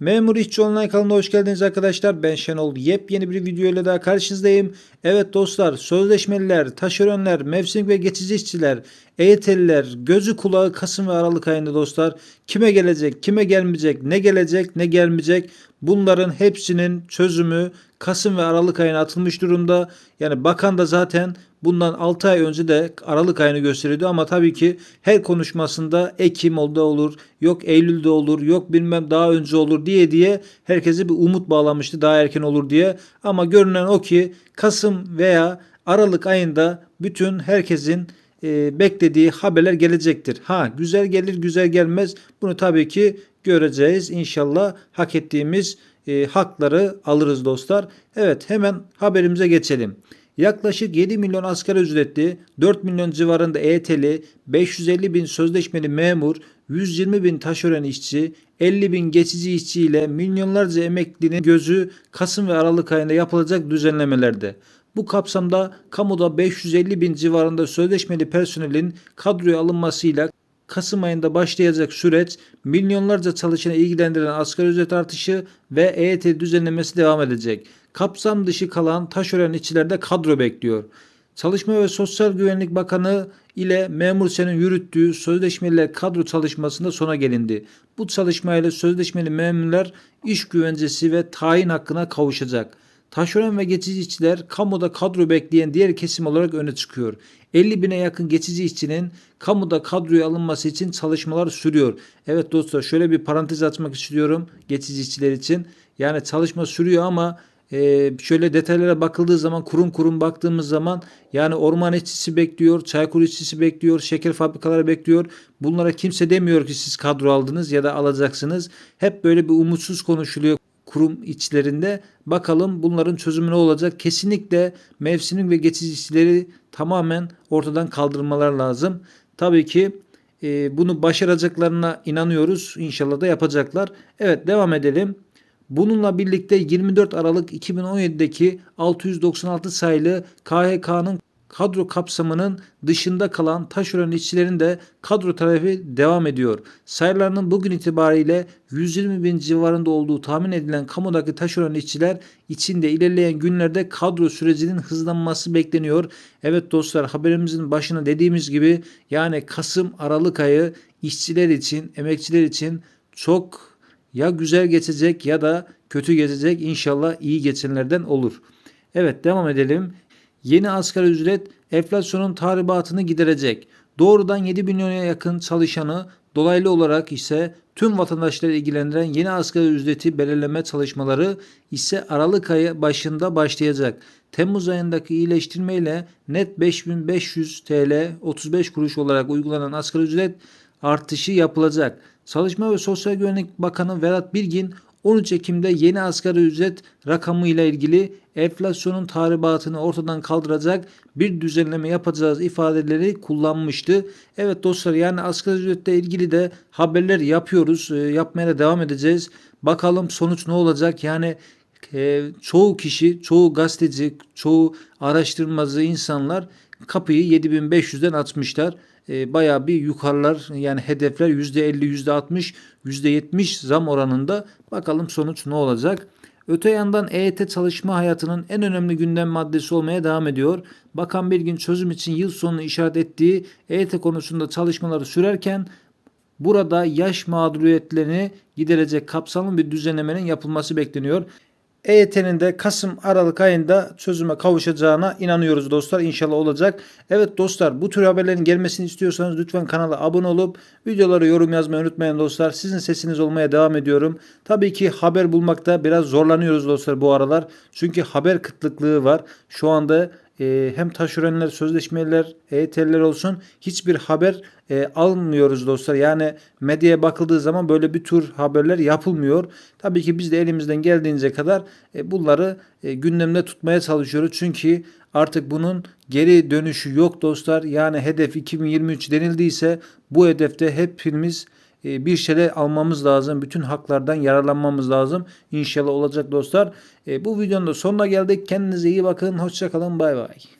Memur İşçi Online kanalına hoş geldiniz arkadaşlar. Ben Şenol. Yepyeni bir video ile daha karşınızdayım. Evet dostlar sözleşmeliler, taşeronlar, mevsimlik ve geçici işçiler EYT'liler gözü kulağı Kasım ve Aralık ayında dostlar kime gelecek, kime gelmeyecek, ne gelecek, ne gelmeyecek bunların hepsinin çözümü Kasım ve Aralık ayına atılmış durumda. Yani bakan da zaten bundan 6 ay önce de Aralık ayını gösteriyordu ama tabii ki her konuşmasında Ekim oldu olur, yok Eylül'de olur, yok bilmem daha önce olur diye diye herkese bir umut bağlamıştı daha erken olur diye. Ama görünen o ki Kasım veya Aralık ayında bütün herkesin e, beklediği haberler gelecektir. Ha güzel gelir güzel gelmez bunu tabii ki göreceğiz. İnşallah hak ettiğimiz e, hakları alırız dostlar. Evet hemen haberimize geçelim. Yaklaşık 7 milyon asgari ücretli, 4 milyon civarında EYT'li, 550 bin sözleşmeli memur, 120 bin taşören işçi, 50 bin geçici işçi ile milyonlarca emeklinin gözü Kasım ve Aralık ayında yapılacak düzenlemelerde. Bu kapsamda kamuda 550 bin civarında sözleşmeli personelin kadroya alınmasıyla Kasım ayında başlayacak süreç milyonlarca çalışanı ilgilendiren asgari ücret artışı ve EYT düzenlemesi devam edecek. Kapsam dışı kalan taşören işçilerde kadro bekliyor. Çalışma ve Sosyal Güvenlik Bakanı ile Memur Sen'in yürüttüğü sözleşmeliler kadro çalışmasında sona gelindi. Bu çalışmayla sözleşmeli memurlar iş güvencesi ve tayin hakkına kavuşacak.'' Taşören ve geçici işçiler kamuda kadro bekleyen diğer kesim olarak öne çıkıyor. 50 bine yakın geçici işçinin kamuda kadroya alınması için çalışmalar sürüyor. Evet dostlar şöyle bir parantez açmak istiyorum geçici işçiler için. Yani çalışma sürüyor ama e, şöyle detaylara bakıldığı zaman kurum kurum baktığımız zaman yani orman işçisi bekliyor, çaykur işçisi bekliyor, şeker fabrikaları bekliyor. Bunlara kimse demiyor ki siz kadro aldınız ya da alacaksınız. Hep böyle bir umutsuz konuşuluyor kurum içlerinde. Bakalım bunların çözümü ne olacak? Kesinlikle mevsimlik ve geçici işçileri tamamen ortadan kaldırmalar lazım. Tabii ki e, bunu başaracaklarına inanıyoruz. İnşallah da yapacaklar. Evet devam edelim. Bununla birlikte 24 Aralık 2017'deki 696 sayılı KHK'nın kadro kapsamının dışında kalan taşeron işçilerin de kadro talebi devam ediyor. Sayılarının bugün itibariyle 120 bin civarında olduğu tahmin edilen kamudaki taşeron işçiler içinde ilerleyen günlerde kadro sürecinin hızlanması bekleniyor. Evet dostlar haberimizin başına dediğimiz gibi yani Kasım-Aralık ayı işçiler için, emekçiler için çok ya güzel geçecek ya da kötü geçecek. İnşallah iyi geçenlerden olur. Evet devam edelim. Yeni asgari ücret enflasyonun tahribatını giderecek. Doğrudan 7 milyona yakın çalışanı dolaylı olarak ise tüm vatandaşları ilgilendiren yeni asgari ücreti belirleme çalışmaları ise Aralık ayı başında başlayacak. Temmuz ayındaki iyileştirme ile net 5500 TL 35 kuruş olarak uygulanan asgari ücret artışı yapılacak. Çalışma ve Sosyal Güvenlik Bakanı Vedat Bilgin 13 Ekim'de yeni asgari ücret rakamıyla ilgili enflasyonun tahribatını ortadan kaldıracak bir düzenleme yapacağız ifadeleri kullanmıştı. Evet dostlar yani asgari ücretle ilgili de haberler yapıyoruz. E, yapmaya da devam edeceğiz. Bakalım sonuç ne olacak? Yani ee, çoğu kişi, çoğu gazeteci, çoğu araştırmacı insanlar kapıyı 7500'den atmışlar. E, ee, bayağı bir yukarılar yani hedefler %50, %60, %70 zam oranında. Bakalım sonuç ne olacak? Öte yandan EYT çalışma hayatının en önemli gündem maddesi olmaya devam ediyor. Bakan Bilgin çözüm için yıl sonunu işaret ettiği EYT konusunda çalışmaları sürerken burada yaş mağduriyetlerini giderecek kapsamlı bir düzenlemenin yapılması bekleniyor. EYT'nin de Kasım Aralık ayında çözüme kavuşacağına inanıyoruz dostlar. İnşallah olacak. Evet dostlar bu tür haberlerin gelmesini istiyorsanız lütfen kanala abone olup videoları yorum yazmayı unutmayın dostlar. Sizin sesiniz olmaya devam ediyorum. Tabii ki haber bulmakta biraz zorlanıyoruz dostlar bu aralar. Çünkü haber kıtlıklığı var. Şu anda e, hem taşürenler, sözleşmeler, EYT'ler olsun hiçbir haber e, almıyoruz dostlar. Yani medyaya bakıldığı zaman böyle bir tür haberler yapılmıyor. Tabii ki biz de elimizden geldiğince kadar e, bunları e, gündemde tutmaya çalışıyoruz. Çünkü artık bunun geri dönüşü yok dostlar. Yani hedef 2023 denildiyse bu hedefte hepimiz ee, bir şeyler almamız lazım. Bütün haklardan yararlanmamız lazım. İnşallah olacak dostlar. Ee, bu videonun da sonuna geldik. Kendinize iyi bakın. Hoşçakalın. Bay bay.